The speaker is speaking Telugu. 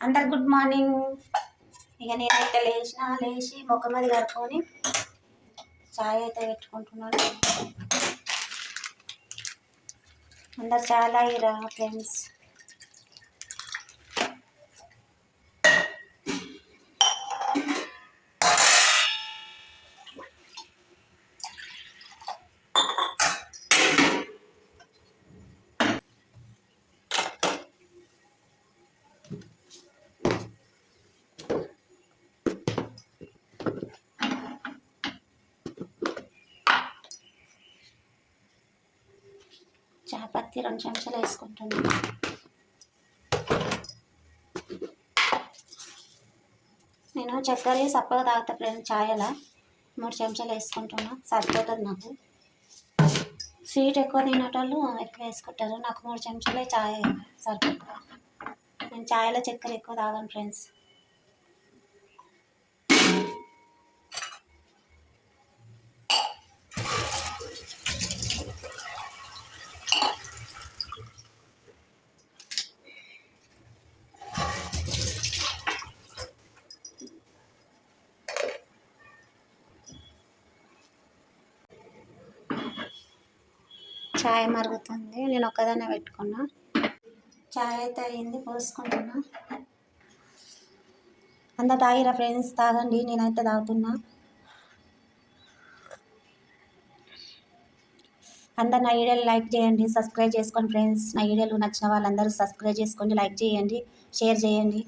అందరు గుడ్ మార్నింగ్. ఇక నేనైతే లేచిన లేచి ముఖం మీద కడుక్కొని చాయ్ అయితే పెట్టుకుంటున్నాను. అందరు చాలా ఇరా ఫ్రెండ్స్ చాపత్తి రెండు చెంచాలు వేసుకుంటున్నాను నేను చక్కెర సప్పగా తాగుతా ఫ్రెండ్స్ ఛాయలా మూడు చెంచాలు వేసుకుంటున్నా. సరిపోతుంది నాకు. స్వీట్ ఎక్కువ తినేటోళ్ళు ఎక్కువ వేసుకుంటారు. నాకు మూడు చెంచాలే ఛాయ్ సరిపోతుంది నేను ఛాయలో చక్కెర ఎక్కువ తాగను ఫ్రెండ్స్. చాయ్ మరుగుతుంది. నేను ఒక్కదాన్నే పెట్టుకున్నా. చాయ్ అయితే అయింది పోసుకుంటున్నా. అంత తాగిరా ఫ్రెండ్స్? తాగండి నేనైతే తాగుతున్నా. అందరు నా వీడియోలు లైక్ చేయండి సబ్స్క్రైబ్ చేసుకోండి ఫ్రెండ్స్. నా వీడియోలు నచ్చిన వాళ్ళందరూ సబ్స్క్రైబ్ చేసుకోండి లైక్ చేయండి షేర్ చేయండి.